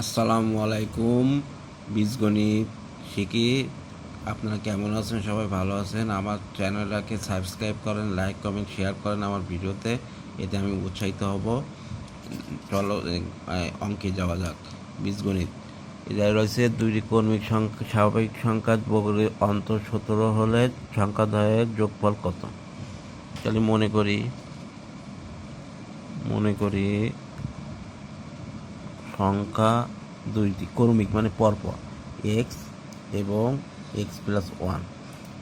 আসসালামু আলাইকুম বীজগণিত শিখি। আপনারা কেমন আছেন? সবাই ভালো আছেন? আমার চ্যানেলটাকে সাবস্ক্রাইব করেন, লাইক, কমেন্ট, শেয়ার করেন আমার ভিডিওতে। এতে আমি উৎসাহিত হব। চলো অঙ্কে যাওয়া যাক। বীজগণিত। এটা রয়েছে দুইটি কর্মিক সংখ্যা, স্বাভাবিক সংখ্যা অন্তর সতেরো হলে সংখ্যাদ্বয়ের যোগফল কত? তাহলে মনে করি মনে করি সংখ্যা দুইটি কর্মিক মানে পরপর এক্স এবং এক্স প্লাস ওয়ান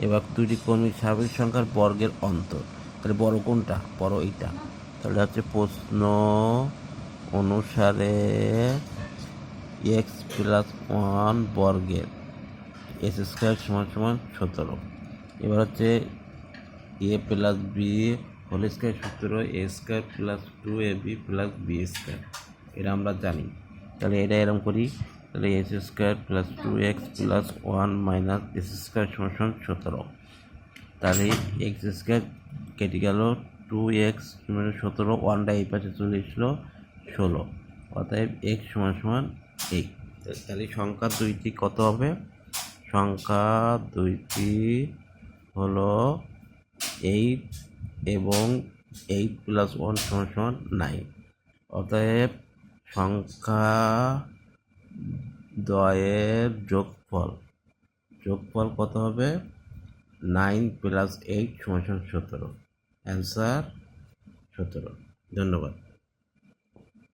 এবার দুইটি কর্মিক স্বাভাবিক সংখ্যার বর্গের অন্তর। তাহলে বড় কোনটা? বড় এইটা। তাহলে হচ্ছে প্রশ্ন অনুসারে এক্স প্লাস ওয়ান বর্গের এস স্কোয়ার সমান সমান সতেরো। এবার হচ্ছে a plus b whole square সতেরো a square plus two a b plus b square এটা আমরা জানি। তাহলে এটা এরকম করি, তাহলে s square plus two x plus one minus s square সমান সমান সতেরো। তাহলে এক্স স্কোয়ার কেটে গেল টু এক্স মানে সতেরো ওয়ানটা এই পাশে চলে এসলো ষোলো। অতএব এক্স সমান সমান এইট তাহলে সংখ্যা দুইটি কত হবে? সংখ্যা দুইটি হলো এইট এবং এইট প্লাস ওয়ান সমান সমান নাইন অতএব সংখ্যা দয়ের যোগফল। যোগফল কত হবে? নাইন প্লাস এইট সমান সতেরো। অ্যান্সার সতেরো। ধন্যবাদ।